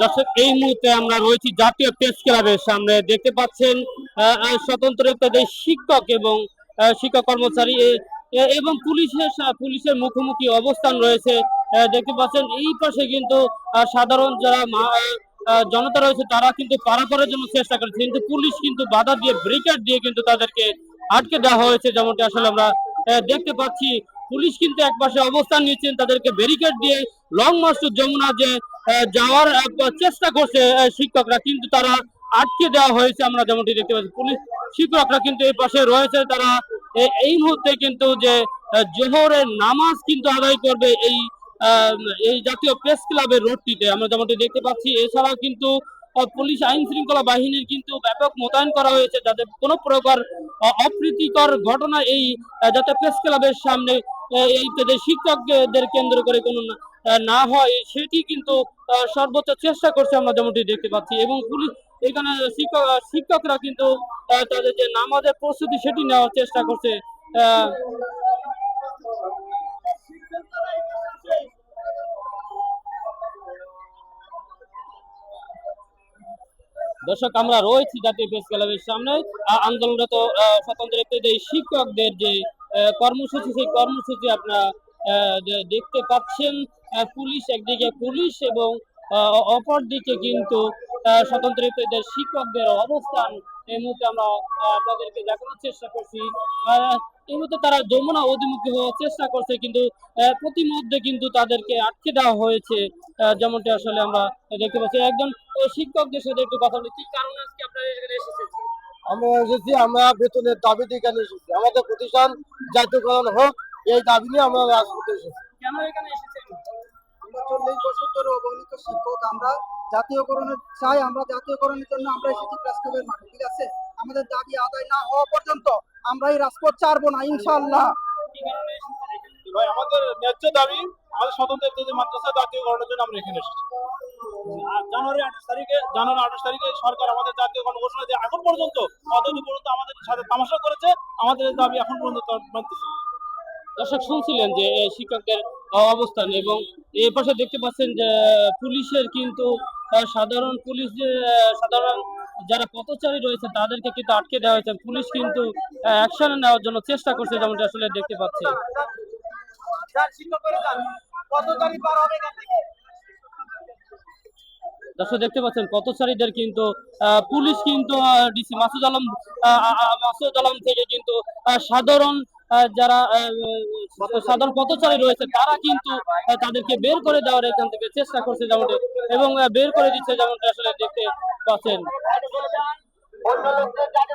দর্শক, এই মুহূর্তে আমরা রয়েছি জাতীয় প্রেস ক্লাবের সামনে। দেখতে পাচ্ছেন স্বতন্ত্র দেশ শিক্ষক এবং শিক্ষক কর্মচারী এবং পুলিশের পুলিশের মুখোমুখি অবস্থান রয়েছে। দেখতে পাচ্ছেন, এই পাশে কিন্তু সাধারণ যারা জনতা রয়েছে, তারা কিন্তু পারাপারের জন্য চেষ্টা করছে। কিন্তু পুলিশ কিন্তু বাধা দিয়ে ব্রিকেট দিয়ে কিন্তু তাদেরকে আটকে দেওয়া হয়েছে, যেমনটি আসলে আমরা দেখতে পাচ্ছি। পুলিশ কিন্তু এক পাশে অবস্থান নিচ্ছেন তাদেরকে ব্যারিকেড দিয়ে লং মার্চ টু যমুনা যে যাওয়ার চেষ্টা করছে শিক্ষকরা, কিন্তু তারা আটকে দেওয়া হয়েছে, আমরা যেমনটি দেখতে পাচ্ছি। পুলিশ শিক্ষকরা কিন্তু এই পাশে রয়েছে, তারা এই মুহূর্তে কিন্তু যে জোহরের নামাজ কিন্তু আদায় করবে এই এই জাতীয় প্রেস ক্লাবের রোডটিতে। আমরা যেমনটি দেখতে পাচ্ছি, এছাড়াও কিন্তু পুলিশ আইন শৃঙ্খলা বাহিনীর কিন্তু ব্যাপক মোতায়েন করা হয়েছে যাতে কোনো প্রকার অপ্রীতিকর ঘটনা এই, যাতে প্রেস ক্লাবের সামনে এই শিক্ষকদের কেন্দ্র করে কোনো না- হয়, সেটি কিন্তু সর্বোচ্চ চেষ্টা করছে আমরা যেমনটি দেখতে পাচ্ছি এবং পুলিশ, এখানে শিক্ষক, শিক্ষকরা কিন্তু তাদের যে নামাজের প্রস্তুতি সেটি নেওয়ার চেষ্টা করছে দর্শক, আমরা রয়েছি জাতীয় প্রেস ক্লাবের সামনে। আন্দোলনরত স্বতন্ত্র শিক্ষকদের যে কর্মসূচি, সেই কর্মসূচি আপনারা দেখতে পাচ্ছেন। পুলিশ একদিকে পুলিশ এবং অপরদিকে কিন্তু স্বতন্ত্র শিক্ষকদের অবস্থান, এই মুহূর্তে আমরা আপনাদেরকে দেখানোর চেষ্টা করছি। এই মুহূর্তে তারা যমুনা অধিমুখী হওয়ার চেষ্টা করছে কিন্তু প্রতিমধ্যে কিন্তু তাদেরকে আটকে দেওয়া হয়েছে যেমনটি আসলে আমরা দেখতে পাচ্ছি। একজন শিক্ষকদের সাথে একটু কথা বলি। কি কারণে আজকে আপনারা এখানে এসেছেন? আমরা এসেছি আমরা বেতনের দাবিতে এখানে এসেছি। আমাদের প্রতিষ্ঠান জাতীয়করণ হোক এই দাবি নিয়ে আমরা রাজপথে এসেছি। কেন এখানে এসেছেন? আমরা চল্লিশ বছর ধরে অবহেলিত শিক্ষক আমরা জাতীয়করণের চাই আমরা জাতীয়করণের জন্য আমরা এসেছি ক্লাবের মাঠে ঠিক আছে? আমাদের দাবি আদায় না হওয়া পর্যন্ত আমরা এই রাজপথ ছাড়বো না? ভাই আমাদের ন্যায্য দাবি আমাদের স্বতন্ত্র একটি মাদ্রাসা জাতীয়করণের জন্য আমরা এখানে এসেছি জানুয়ারি আঠাশ তারিখে জানুয়ারি আঠাশ তারিখে সরকার আমাদের জাতীয়করণ ঘোষণা দিয়ে এখন পর্যন্ত অতদিন পর্যন্ত আমাদের সাথে তামাশা করেছে আমাদের দাবি এখন পর্যন্ত মানতেছে দর্শক শুনছিলেন যে এই শিক্ষকদের অবস্থান এবং এই পাশে দেখতে পাচ্ছেন যে পুলিশের কিন্তু সাধারণ পুলিশ যে সাধারণ যারা পথচারী রয়েছে, তাদেরকে কিন্তু আটকে দেওয়া হয়েছে। পুলিশ কিন্তু অ্যাকশন নেওয়ার জন্য চেষ্টা করছে, যেমনটা আসলে দেখতে পাচ্ছি। দর্শক, দেখতে পাচ্ছেন, পথচারীদের কিন্তু পুলিশ কিন্তু ডিসি মাসুদ আলম মাসুদ আলম থেকে কিন্তু সাধারণ যারা সাধারণ পথচারী রয়েছে, তারা কিন্তু তাদেরকে বের করে দেওয়ার এখান থেকে চেষ্টা করছে যেমনটা, এবং বের করে দিচ্ছে যেমনটা আসলে দেখতে পাচ্ছেন। অন্য লোকদের কাছে